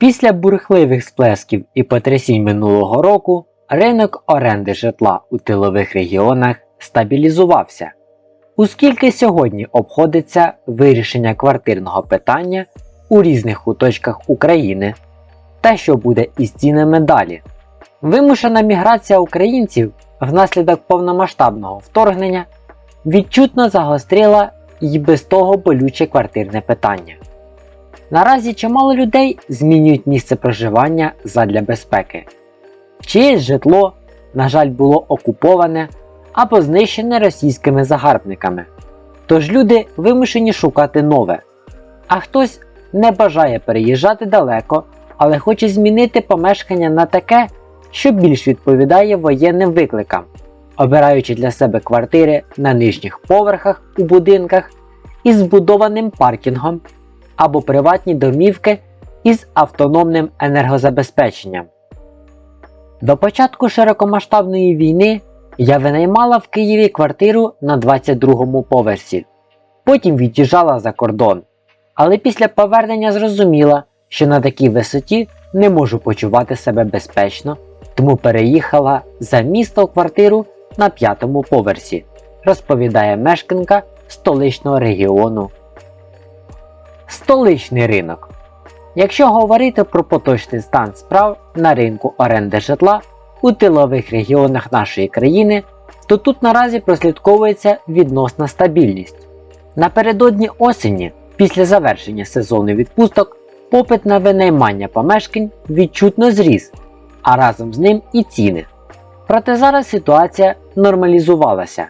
Після бурхливих сплесків і потрясінь минулого року ринок оренди житла у тилових регіонах стабілізувався. Оскільки сьогодні обходиться вирішення квартирного питання у різних куточках України, та що буде із цінами далі. Вимушена міграція українців внаслідок повномасштабного вторгнення відчутно загострила й без того болюче квартирне питання. Наразі чимало людей змінюють місце проживання задля безпеки. Чиєсь житло, на жаль, було окуповане або знищене російськими загарбниками. Тож люди вимушені шукати нове. А хтось не бажає переїжджати далеко, але хоче змінити помешкання на таке, що більш відповідає воєнним викликам, обираючи для себе квартири на нижніх поверхах у будинках із збудованим паркінгом або приватні домівки із автономним енергозабезпеченням. До початку широкомасштабної війни я винаймала в Києві квартиру на 22-му поверсі, потім від'їжджала за кордон, але після повернення зрозуміла, що на такій висоті не можу почувати себе безпечно, тому переїхала за місто в квартиру на п'ятому поверсі, розповідає мешканка столичного регіону. Столичний ринок. Якщо говорити про поточний стан справ на ринку оренди житла у тилових регіонах нашої країни, то тут наразі прослідковується відносна стабільність. Напередодні осені, після завершення сезону відпусток, попит на винаймання помешкань відчутно зріс, а разом з ним і ціни. Проте зараз ситуація нормалізувалася,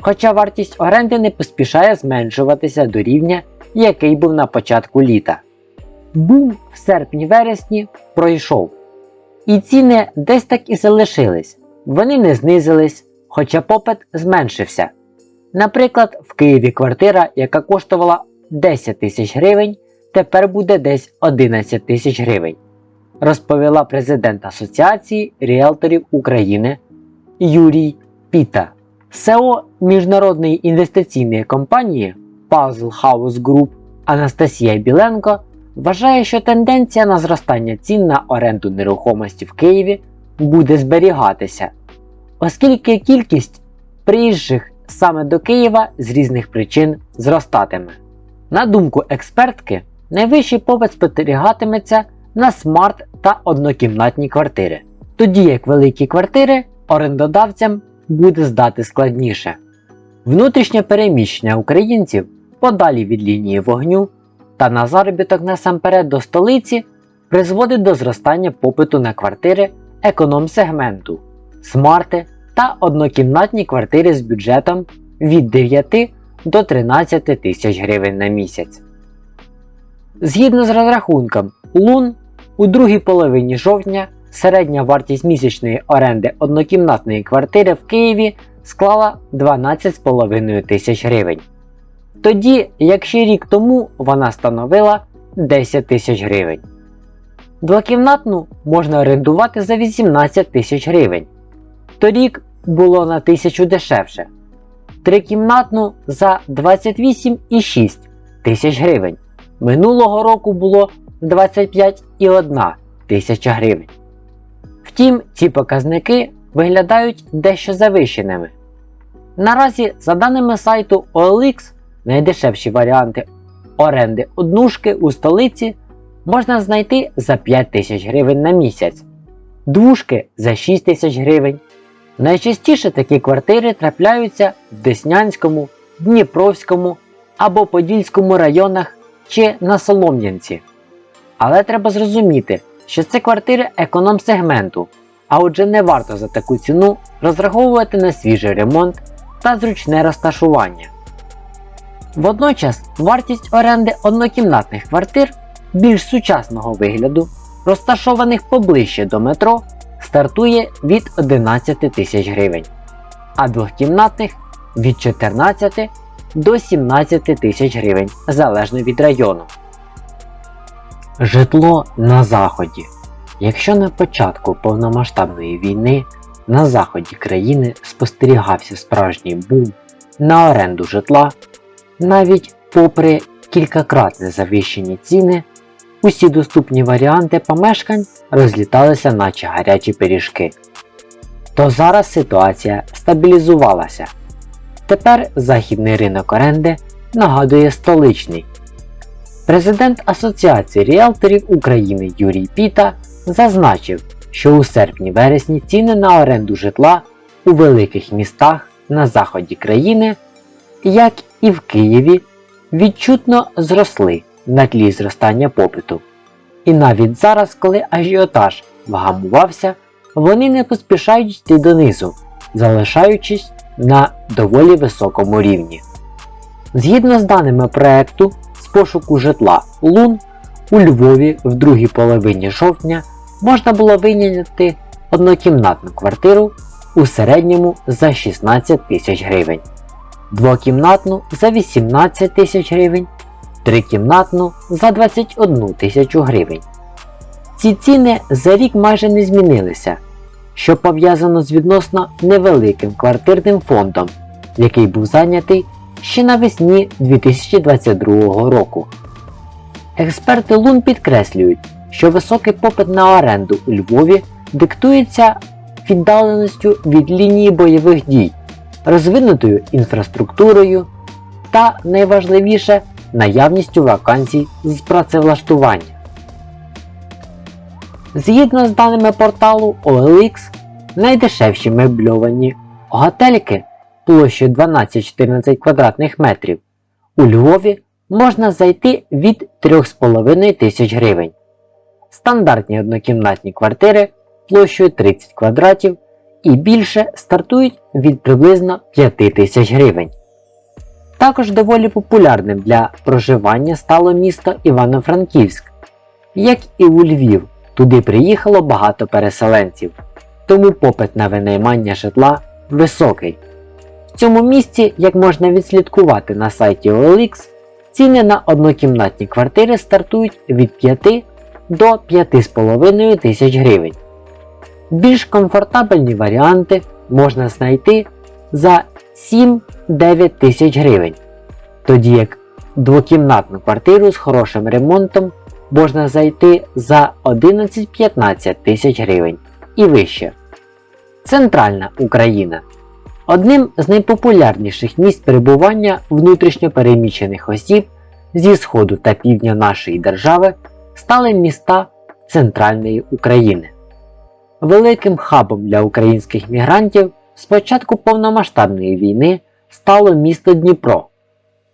хоча вартість оренди не поспішає зменшуватися до рівня, який був на початку літа. Бум в серпні-вересні пройшов, і ціни десь так і залишились, вони не знизились, хоча попит зменшився. Наприклад, в Києві квартира, яка коштувала 10 тисяч гривень, тепер буде десь 11 тисяч гривень, розповіла президент Асоціації ріелторів України Юрій Піта. СЕО міжнародної інвестиційної компанії Puzzle House Group Анастасія Біленко вважає, що тенденція на зростання цін на оренду нерухомості в Києві буде зберігатися, оскільки кількість приїжджих саме до Києва з різних причин зростатиме. На думку експертки, найвищий попит спостерігатиметься на смарт та однокімнатні квартири, тоді як великі квартири орендодавцям буде здати складніше. Внутрішнє переміщення українців подалі від лінії вогню та на заробіток насамперед до столиці призводить до зростання попиту на квартири економ-сегменту, смарти та однокімнатні квартири з бюджетом від 9 до 13 тисяч гривень на місяць. Згідно з розрахунком Лун, у другій половині жовтня середня вартість місячної оренди однокімнатної квартири в Києві склала 12,5 тисяч гривень. Тоді, як ще рік тому вона становила 10 тисяч гривень. Двокімнатну можна орендувати за 18 тисяч гривень. Торік було на тисячу дешевше. Трикімнатну за 28,6 тисяч гривень. Минулого року було 25,1 тисяча гривень. Втім, ці показники виглядають дещо завищеними. Наразі, за даними сайту OLX, найдешевші варіанти оренди однушки у столиці можна знайти за 5 тисяч гривень на місяць, двушки за 6 тисяч гривень. Найчастіше такі квартири трапляються в Деснянському, Дніпровському або Подільському районах чи на Солом'янці. Але треба зрозуміти, що це квартири економ-сегменту, а отже не варто за таку ціну розраховувати на свіжий ремонт та зручне розташування. Водночас вартість оренди однокімнатних квартир більш сучасного вигляду, розташованих поближче до метро, стартує від 11 тисяч гривень, а двохкімнатних від 14 до 17 тисяч гривень залежно від району. Житло на Заході. Якщо на початку повномасштабної війни на заході країни спостерігався справжній бум на оренду житла, навіть попри кількакратне завищені ціни, усі доступні варіанти помешкань розліталися наче гарячі пиріжки. То зараз ситуація стабілізувалася. Тепер західний ринок оренди нагадує столичний. Президент Асоціації ріелторів України Юрій Піта зазначив, що у серпні-вересні ціни на оренду житла у великих містах на заході країни, як і в Києві, відчутно зросли на тлі зростання попиту. І навіть зараз, коли ажіотаж вгамувався, вони не поспішають йти донизу, залишаючись на доволі високому рівні. Згідно з даними проекту з пошуку житла Лун, у Львові в другій половині жовтня можна було вийняти однокімнатну квартиру у середньому за 16 тисяч гривень, двокімнатну за 18 тисяч гривень, трикімнатну за 21 тисячу гривень. Ці ціни за рік майже не змінилися, що пов'язано з відносно невеликим квартирним фондом, який був зайнятий ще навесні 2022 року. Експерти Лун підкреслюють, що високий попит на оренду у Львові диктується віддаленістю від лінії бойових дій, розвинутою інфраструктурою та найважливіше наявністю вакансій з працевлаштування. Згідно з даними порталу OLX, найдешевші мебльовані готельки площею 12-14 квадратних метрів у Львові можна зайти від 3,5 тисяч гривень. Стандартні однокімнатні квартири площею 30 квадратів і більше стартують від приблизно 5 тисяч гривень. Також доволі популярним для проживання стало місто Івано-Франківськ. Як і у Львів, туди приїхало багато переселенців, тому попит на винаймання житла високий. В цьому місці, як можна відслідкувати на сайті OLX, ціни на однокімнатні квартири стартують від 5 до 5,5 тисяч гривень. Більш комфортабельні варіанти можна знайти за 7-9 тисяч гривень, тоді як двокімнатну квартиру з хорошим ремонтом можна зайти за 11-15 тисяч гривень і вище. Центральна Україна Одним з найпопулярніших місць перебування внутрішньопереміщених осіб зі сходу та півдня нашої держави стали міста Центральної України. Великим хабом для українських мігрантів з початку повномасштабної війни стало місто Дніпро.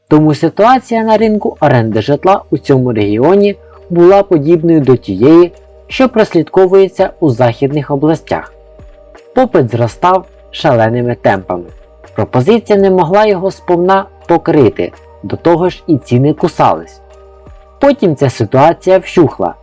Тому ситуація на ринку оренди житла у цьому регіоні була подібною до тієї, що прослідковується у західних областях. Попит зростав шаленими темпами. Пропозиція не могла його сповна покрити, до того ж і ціни кусались. Потім ця ситуація вщухла.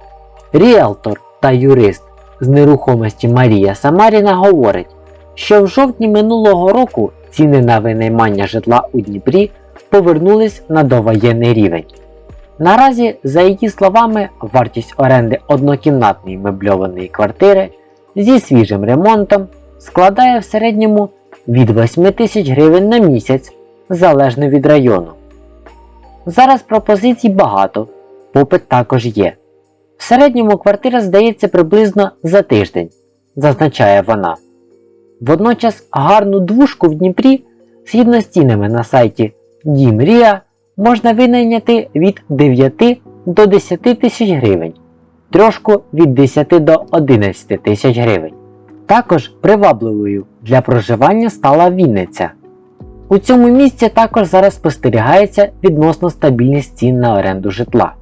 Ріелтор та юрист з нерухомості Марія Самаріна говорить, що в жовтні минулого року ціни на винаймання житла у Дніпрі повернулись на довоєнний рівень. Наразі, за її словами, вартість оренди однокімнатної мебльованої квартири зі свіжим ремонтом складає в середньому від 8 тисяч гривень на місяць залежно від району. Зараз пропозицій багато, попит також є. В середньому квартира здається приблизно за тиждень, зазначає вона. Водночас гарну двушку в Дніпрі згідно з цінами на сайті Дімрія можна винайняти від 9 до 10 тисяч гривень, трошку від 10 до 11 тисяч гривень. Також привабливою для проживання стала Вінниця. У цьому місці також зараз спостерігається відносно стабільність цін на оренду житла.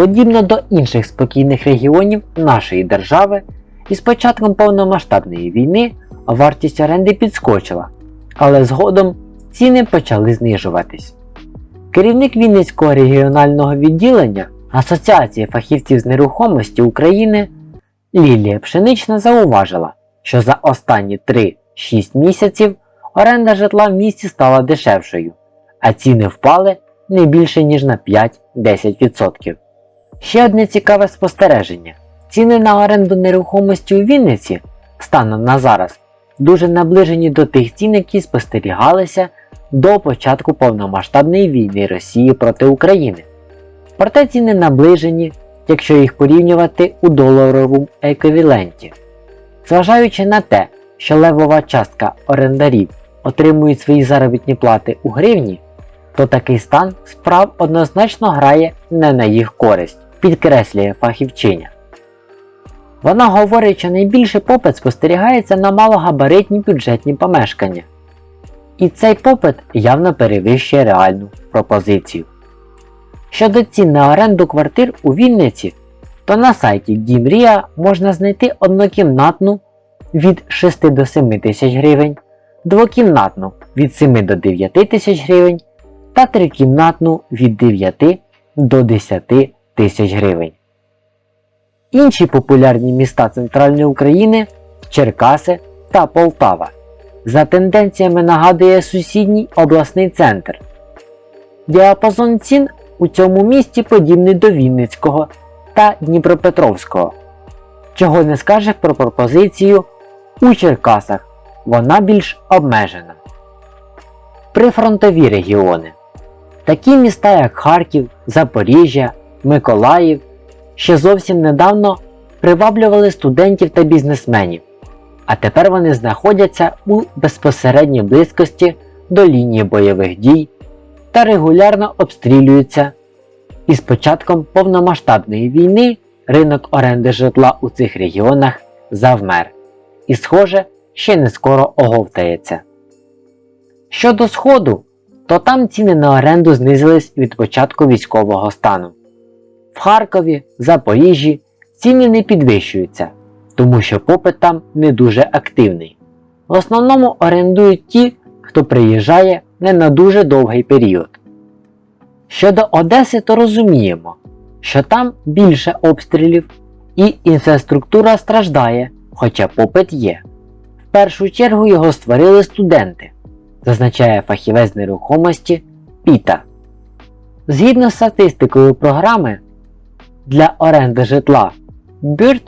Подібно до інших спокійних регіонів нашої держави, із початком повномасштабної війни вартість оренди підскочила, але згодом ціни почали знижуватись. Керівник Вінницького регіонального відділення Асоціації фахівців з нерухомості України Лілія Пшенична зауважила, що за останні 3-6 місяців оренда житла в місті стала дешевшою, а ціни впали не більше ніж на 5-10%. Ще одне цікаве спостереження: ціни на оренду нерухомості у Вінниці станом на зараз дуже наближені до тих цін, які спостерігалися до початку повномасштабної війни Росії проти України. Проте ціни наближені якщо їх порівнювати у доларовому еквіваленті. Зважаючи на те, що левова частка орендарів отримують свої заробітні плати у гривні, то такий стан справ однозначно грає не на їх користь, підкреслює фахівчиня. Вона говорить, що найбільший попит спостерігається на малогабаритні бюджетні помешкання. І цей попит явно перевищує реальну пропозицію. Щодо цін на оренду квартир у Вінниці, то на сайті Дімрія можна знайти однокімнатну від 6 до 7 тисяч гривень, двокімнатну від 7 до 9 тисяч гривень та трикімнатну від 9 до 10 тисяч гривень. Інші популярні міста Центральної України Черкаси та Полтава. За тенденціями нагадує сусідній обласний центр. Діапазон цін у цьому місті подібний до Вінницького та Дніпропетровського. Чого не скажеш про пропозицію у Черкасах, вона більш обмежена. Прифронтові регіони. Такі міста, як Харків, Запоріжжя, Миколаїв, ще зовсім недавно приваблювали студентів та бізнесменів, а тепер вони знаходяться у безпосередній близькості до лінії бойових дій та регулярно обстрілюються. І з початком повномасштабної війни ринок оренди житла у цих регіонах завмер і, схоже, ще не скоро оговтається. Щодо Сходу, то там ціни на оренду знизились від початку військового стану. В Харкові, Запоріжжі ціни не підвищуються, тому що попит там не дуже активний. В основному орендують ті, хто приїжджає не на дуже довгий період. Щодо Одеси, то розуміємо, що там більше обстрілів і інфраструктура страждає, хоча попит є. В першу чергу його створили студенти, зазначає фахівець нерухомості Піта. Згідно з статистикою програми для оренди житла BIRD,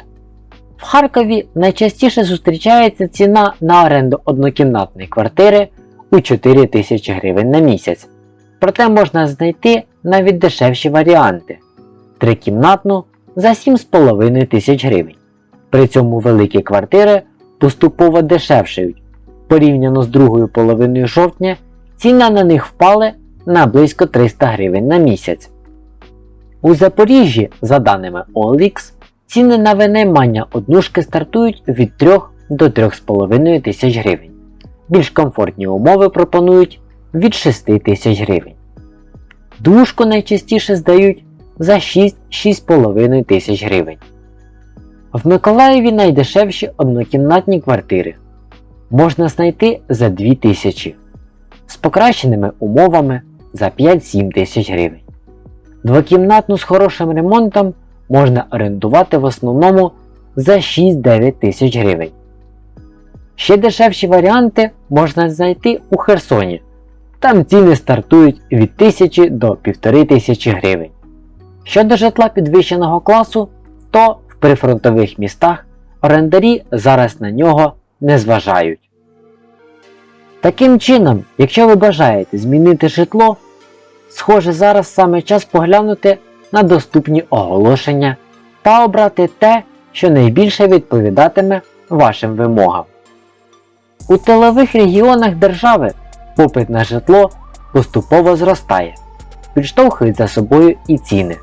в Харкові найчастіше зустрічається ціна на оренду однокімнатної квартири у 4 тисячі гривень на місяць. Проте можна знайти навіть дешевші варіанти трикімнатну за 7,5 тисяч гривень. При цьому великі квартири поступово дешевшають. Порівняно з другою половиною жовтня ціна на них впали на близько 300 гривень на місяць. У Запоріжжі, за даними OLX, ціни на винаймання однушки стартують від 3 до 3,5 тисяч гривень. Більш комфортні умови пропонують від 6 тисяч гривень. Двушку найчастіше здають за 6-6,5 тисяч гривень. В Миколаєві найдешевші однокімнатні квартири можна знайти за 2 тисячі з покращеними умовами за 5-7 тисяч гривень. Двокімнатну з хорошим ремонтом можна орендувати в основному за 6-9 тисяч гривень. Ще дешевші варіанти можна знайти у Херсоні. Там ціни стартують від 1000 до 1500 гривень. Щодо житла підвищеного класу, то в прифронтових містах орендарі зараз на нього не зважають. Таким чином, якщо ви бажаєте змінити житло, схоже зараз саме час поглянути на доступні оголошення та обрати те, що найбільше відповідатиме вашим вимогам. У тилових регіонах держави попит на житло поступово зростає, підштовхують за собою і ціни.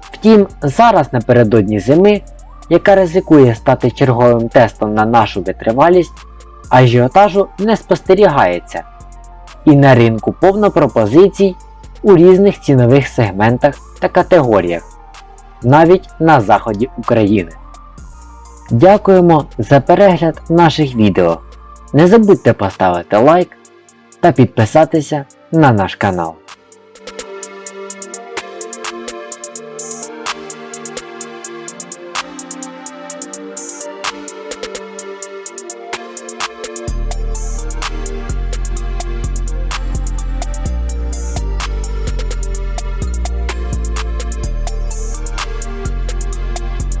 Втім, зараз напередодні зими, яка ризикує стати черговим тестом на нашу витривалість, ажіотажу не спостерігається, і на ринку повно пропозицій у різних цінових сегментах та категоріях, навіть на заході України. Дякуємо за перегляд наших відео. Не забудьте поставити лайк та підписатися на наш канал.